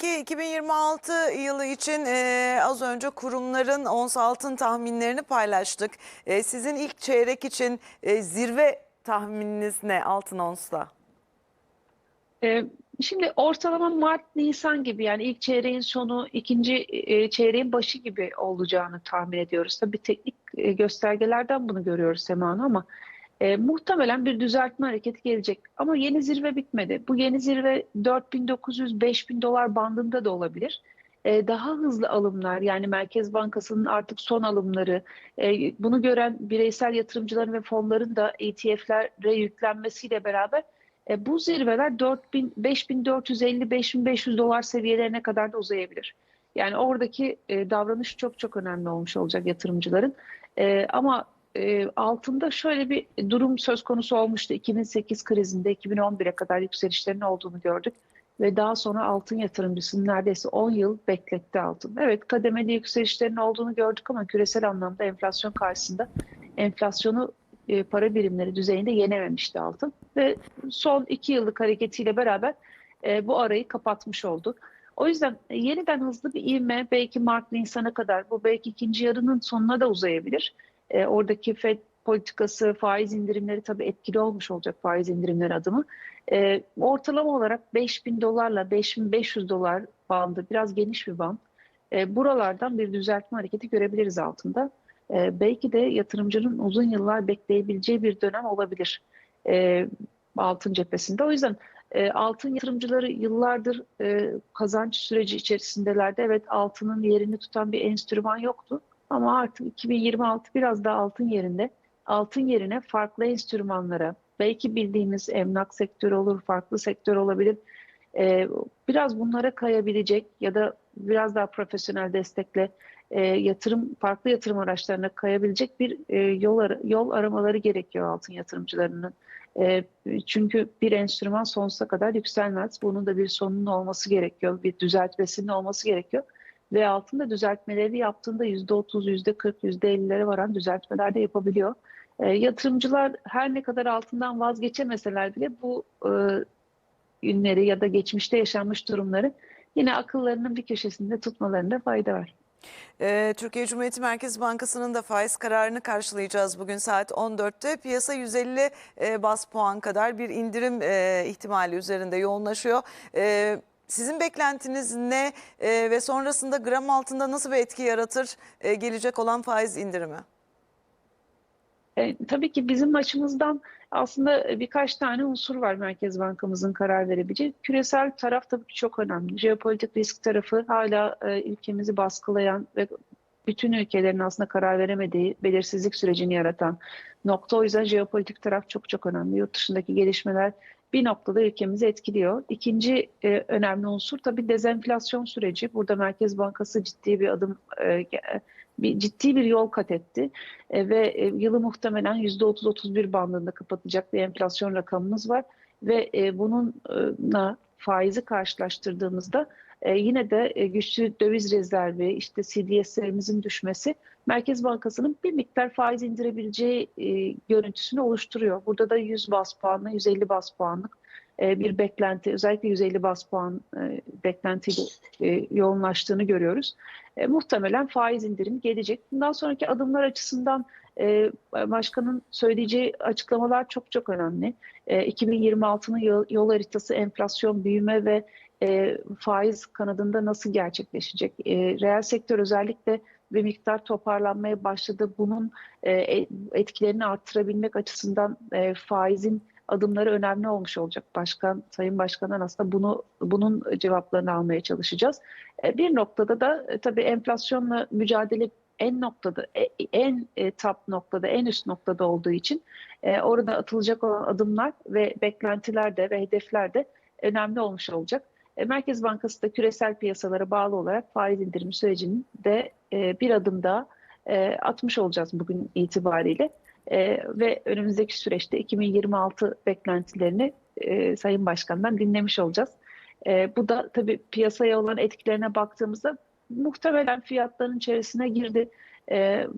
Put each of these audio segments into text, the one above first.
Peki 2026 yılı için e, az önce kurumların ons altın tahminlerini paylaştık. E, sizin ilk çeyrek için e, zirve tahmininiz ne altın onsta? Ee, Şimdi ortalama Mart-Nisan gibi yani ilk çeyreğin sonu, ikinci e, çeyreğin başı gibi olacağını tahmin ediyoruz. Tabii teknik e, göstergelerden bunu görüyoruz Sema Hanım ama e, muhtemelen bir düzeltme hareketi gelecek. Ama yeni zirve bitmedi. Bu yeni zirve 4900-5000 dolar bandında da olabilir. E, daha hızlı alımlar yani Merkez Bankası'nın artık son alımları, e, bunu gören bireysel yatırımcıların ve fonların da ETF'lere yüklenmesiyle beraber e, bu zirveler 4000, 5450, 5500 dolar seviyelerine kadar da uzayabilir. Yani oradaki e, davranış çok çok önemli olmuş olacak yatırımcıların. E, ama e, altında şöyle bir durum söz konusu olmuştu. 2008 krizinde 2011'e kadar yükselişlerin olduğunu gördük. Ve daha sonra altın yatırımcısının neredeyse 10 yıl bekletti altın. Evet kademeli yükselişlerin olduğunu gördük ama küresel anlamda enflasyon karşısında enflasyonu e, para birimleri düzeyinde yenememişti altın. Ve son iki yıllık hareketiyle beraber e, bu arayı kapatmış oldu. O yüzden yeniden hızlı bir ivme belki Mart Nisan'a kadar bu belki ikinci yarının sonuna da uzayabilir. E, oradaki FED politikası, faiz indirimleri tabii etkili olmuş olacak faiz indirimleri adımı. E, ortalama olarak 5000 dolarla 5500 dolar bandı biraz geniş bir band. E, buralardan bir düzeltme hareketi görebiliriz altında. E, belki de yatırımcının uzun yıllar bekleyebileceği bir dönem olabilir e, altın cephesinde. O yüzden e, altın yatırımcıları yıllardır e, kazanç süreci içerisindelerdi. Evet altının yerini tutan bir enstrüman yoktu. Ama artık 2026 biraz daha altın yerinde. Altın yerine farklı enstrümanlara, belki bildiğimiz emlak sektörü olur, farklı sektör olabilir. E, biraz bunlara kayabilecek ya da biraz daha profesyonel destekle e, yatırım farklı yatırım araçlarına kayabilecek bir e, yol ara- yol aramaları gerekiyor altın yatırımcılarının. E, çünkü bir enstrüman sonsuza kadar yükselmez. Bunun da bir sonunun olması gerekiyor, bir düzeltmesinin olması gerekiyor. Ve altında düzeltmeleri yaptığında %30, %40, %50'lere varan düzeltmeler de yapabiliyor. E, yatırımcılar her ne kadar altından vazgeçemeseler bile bu e, ünleri ya da geçmişte yaşanmış durumları yine akıllarının bir köşesinde tutmalarında fayda var. E, Türkiye Cumhuriyeti Merkez Bankası'nın da faiz kararını karşılayacağız bugün saat 14'te. Piyasa 150 e, bas puan kadar bir indirim e, ihtimali üzerinde yoğunlaşıyor. E, sizin beklentiniz ne E, ve sonrasında gram altında nasıl bir etki yaratır e, gelecek olan faiz indirimi? E, tabii ki bizim açımızdan aslında birkaç tane unsur var Merkez Bankamızın karar verebileceği. Küresel taraf tabii ki çok önemli. Jeopolitik risk tarafı hala e, ülkemizi baskılayan ve bütün ülkelerin aslında karar veremediği belirsizlik sürecini yaratan nokta. O yüzden jeopolitik taraf çok çok önemli. Yurt dışındaki gelişmeler bir noktada ülkemizi etkiliyor. İkinci e, önemli unsur tabii dezenflasyon süreci. Burada Merkez Bankası ciddi bir adım e, bir ciddi bir yol kat etti E, ve e, yılı muhtemelen %30-31 bandında kapatacak bir enflasyon rakamımız var ve e, bununla faizi karşılaştırdığımızda e, yine de e, güçlü döviz rezervi, işte CDS'lerimizin düşmesi Merkez Bankası'nın bir miktar faiz indirebileceği e, görüntüsünü oluşturuyor. Burada da 100 bas puanla 150 bas puanlık bir beklenti, özellikle 150 bas puan e, yoğunlaştığını görüyoruz. Muhtemelen faiz indirimi gelecek. Bundan sonraki adımlar açısından başkanın söyleyeceği açıklamalar çok çok önemli. E, 2026'nın yol, yol haritası enflasyon, büyüme ve e, faiz kanadında nasıl gerçekleşecek? E, reel sektör özellikle bir miktar toparlanmaya başladı. Bunun e, etkilerini arttırabilmek açısından e, faizin adımları önemli olmuş olacak. Başkan, Sayın Başkan'dan aslında bunu bunun cevaplarını almaya çalışacağız. E, bir noktada da e, tabii enflasyonla mücadele en noktada, e, en e, top noktada, en üst noktada olduğu için e, orada atılacak olan adımlar ve beklentiler de ve hedefler de önemli olmuş olacak. E, Merkez Bankası da küresel piyasalara bağlı olarak faiz indirimi sürecinin de e, bir adım daha e, atmış olacağız bugün itibariyle. Ve önümüzdeki süreçte 2026 beklentilerini Sayın Başkan'dan dinlemiş olacağız. Bu da tabii piyasaya olan etkilerine baktığımızda muhtemelen fiyatların içerisine girdi.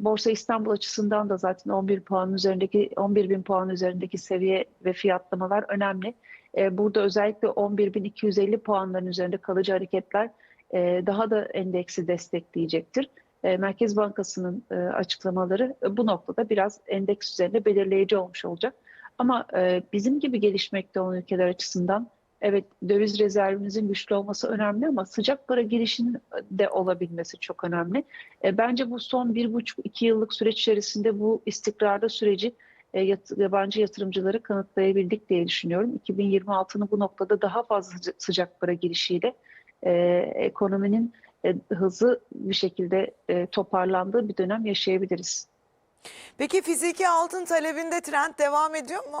Borsa İstanbul açısından da zaten 11 puan üzerindeki 11 bin puan üzerindeki seviye ve fiyatlamalar önemli. E, burada özellikle 11.250 puanların üzerinde kalıcı hareketler e, daha da endeksi destekleyecektir. E, Merkez Bankası'nın açıklamaları e, bu noktada biraz endeks üzerinde belirleyici olmuş olacak. Ama bizim gibi gelişmekte olan ülkeler açısından evet döviz rezervimizin güçlü olması önemli ama sıcak para girişinin de olabilmesi çok önemli. Bence bu son bir buçuk iki yıllık süreç içerisinde bu istikrarda süreci yabancı yatırımcıları kanıtlayabildik diye düşünüyorum. 2026'nın bu noktada daha fazla sıca- sıcak para girişiyle e, ekonominin e, hızlı bir şekilde e, toparlandığı bir dönem yaşayabiliriz. Peki fiziki altın talebinde trend devam ediyor mu?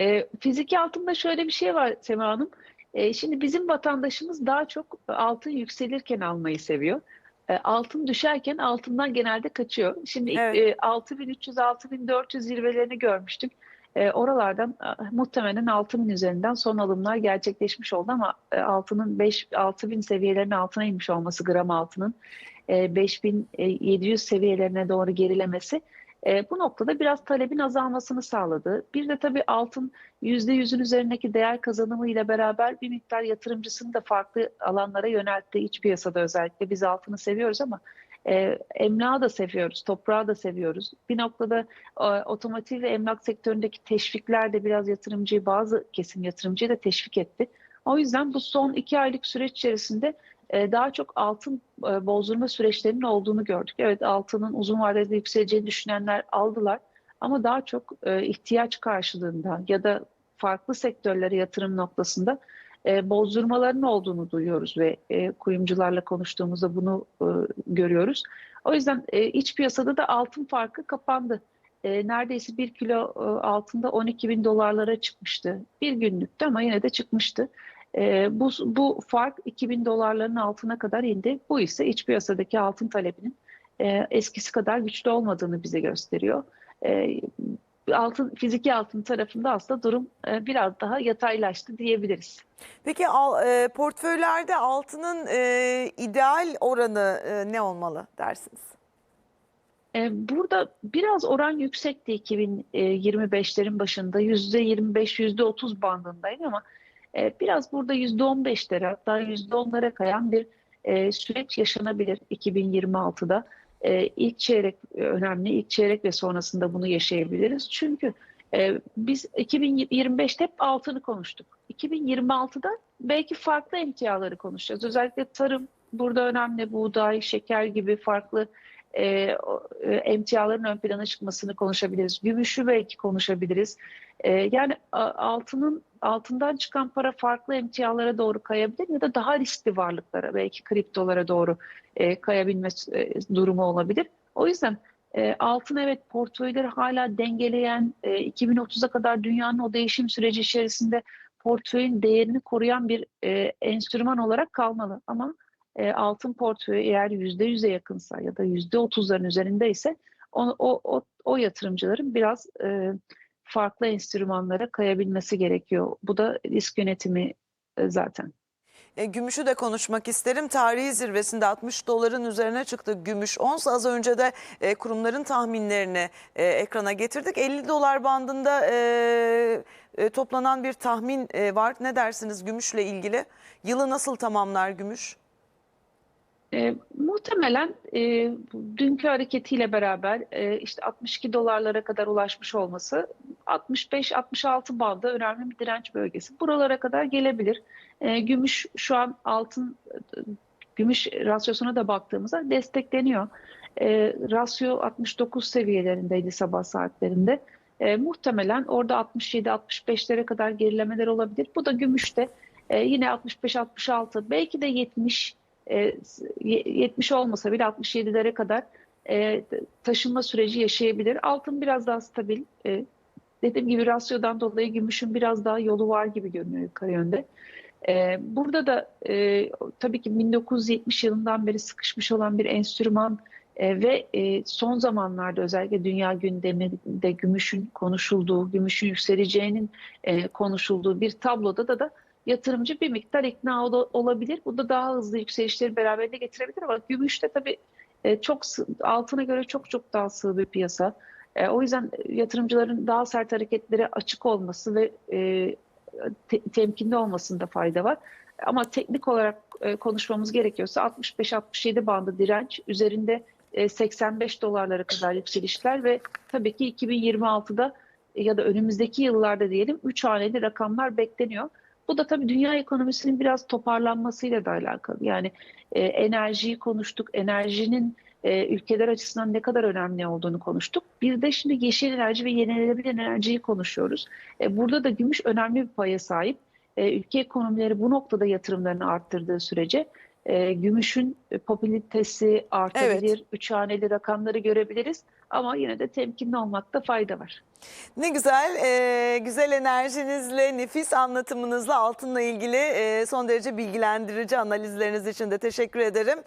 E, fiziki altında şöyle bir şey var Sema Hanım. E, şimdi bizim vatandaşımız daha çok altın yükselirken almayı seviyor. E, altın düşerken altından genelde kaçıyor. Şimdi Evet. e, 6300-6400 zirvelerini görmüştük. E, oralardan e, muhtemelen 6000 üzerinden son alımlar gerçekleşmiş oldu ama e, altının 5 6000 seviyelerinin altına inmiş olması gram altının e, 5700 seviyelerine doğru gerilemesi e, bu noktada biraz talebin azalmasını sağladı. Bir de tabii altın %100'ün üzerindeki değer kazanımı ile beraber bir miktar yatırımcısını da farklı alanlara yöneltti. İç piyasada özellikle biz altını seviyoruz ama e, emlağı da seviyoruz, toprağı da seviyoruz. Bir noktada e, otomotiv ve emlak sektöründeki teşvikler de biraz yatırımcıyı, bazı kesim yatırımcıyı da teşvik etti. O yüzden bu son iki aylık süreç içerisinde e, daha çok altın e, bozdurma süreçlerinin olduğunu gördük. Evet altının uzun vadede yükseleceğini düşünenler aldılar ama daha çok e, ihtiyaç karşılığında ya da farklı sektörlere yatırım noktasında e, bozdurmaların olduğunu duyuyoruz ve e, kuyumcularla konuştuğumuzda bunu e, görüyoruz. O yüzden iç piyasada da altın farkı kapandı. Neredeyse bir kilo altında 12 bin dolarlara çıkmıştı. Bir günlükte ama yine de çıkmıştı. E, bu, bu fark 2000 dolarların altına kadar indi. Bu ise iç piyasadaki altın talebinin e, eskisi kadar güçlü olmadığını bize gösteriyor. E, altın fiziki altın tarafında aslında durum e, biraz daha yataylaştı diyebiliriz. Peki al, e, portföylerde altının e, ideal oranı e, ne olmalı dersiniz? E, Burada biraz oran yüksekti 2025'lerin başında %25, %30 bandındaydı ama e, biraz burada %15'lere hatta %10'lara kayan bir e, süreç yaşanabilir 2026'da. E, İlk çeyrek önemli, ilk çeyrek ve sonrasında bunu yaşayabiliriz. Çünkü e, biz 2025'te hep altını konuştuk. 2026'da belki farklı emtiaları konuşacağız. Özellikle tarım burada önemli, buğday, şeker gibi farklı e, e, emtiaların ön plana çıkmasını konuşabiliriz. Gümüşü belki konuşabiliriz. E, yani altının altından çıkan para farklı emtialara doğru kayabilir ya da daha riskli varlıklara belki kriptolara doğru e, kayabilme e, durumu olabilir. O yüzden e, altın evet portföyleri hala dengeleyen e, 2030'a kadar dünyanın o değişim süreci içerisinde portföyün değerini koruyan bir e, enstrüman olarak kalmalı. Ama e, altın portföyü eğer %100'e yakınsa ya da %30'ların üzerindeyse o, o, o, o yatırımcıların biraz e, farklı enstrümanlara kayabilmesi gerekiyor. Bu da risk yönetimi e, zaten. E, gümüşü de konuşmak isterim. Tarihi zirvesinde 60 doların üzerine çıktı gümüş ons. Az önce de e, kurumların tahminlerini e, ekrana getirdik. 50 dolar bandında e, e, toplanan bir tahmin e, var. Ne dersiniz gümüşle ilgili? Yılı nasıl tamamlar gümüş? E, muhtemelen e, dünkü hareketiyle beraber e, işte 62 dolarlara kadar ulaşmış olması 65-66 bandı önemli bir direnç bölgesi. Buralara kadar gelebilir. E, gümüş şu an altın gümüş rasyosuna da baktığımızda destekleniyor. E, rasyo 69 seviyelerindeydi sabah saatlerinde. E, muhtemelen orada 67-65'lere kadar gerilemeler olabilir. Bu da gümüşte e, yine 65-66 belki de 70 e, 70 olmasa bile 67'lere kadar e, taşınma süreci yaşayabilir. Altın biraz daha stabil. E, dediğim gibi rasyodan dolayı gümüşün biraz daha yolu var gibi görünüyor yukarı yönde. E, burada da e, tabii ki 1970 yılından beri sıkışmış olan bir enstrüman e, ve e, son zamanlarda özellikle dünya gündeminde gümüşün konuşulduğu, gümüşün yükseleceğinin e, konuşulduğu bir tabloda da da yatırımcı bir miktar ikna ol- olabilir. Bu da daha hızlı yükselişleri beraberinde getirebilir ama gümüşte tabii e, çok altına göre çok çok daha sığ bir piyasa. E, o yüzden yatırımcıların daha sert hareketlere açık olması ve e, te- temkinli olmasında fayda var. Ama teknik olarak e, konuşmamız gerekiyorsa 65-67 bandı direnç üzerinde e, 85 dolarlara kadar yükselişler ve tabii ki 2026'da ya da önümüzdeki yıllarda diyelim 3 haneli rakamlar bekleniyor. Bu da tabii dünya ekonomisinin biraz toparlanmasıyla da alakalı. Yani e, enerjiyi konuştuk, enerjinin e, ülkeler açısından ne kadar önemli olduğunu konuştuk. Bir de şimdi yeşil enerji ve yenilenebilir enerjiyi konuşuyoruz. E, burada da gümüş önemli bir paya sahip. E, ülke ekonomileri bu noktada yatırımlarını arttırdığı sürece e, gümüşün popülaritesi artabilir, üç haneli rakamları görebiliriz. Ama yine de temkinli olmakta fayda var. Ne güzel, e, güzel enerjinizle, nefis anlatımınızla altınla ilgili e, son derece bilgilendirici analizleriniz için de teşekkür ederim.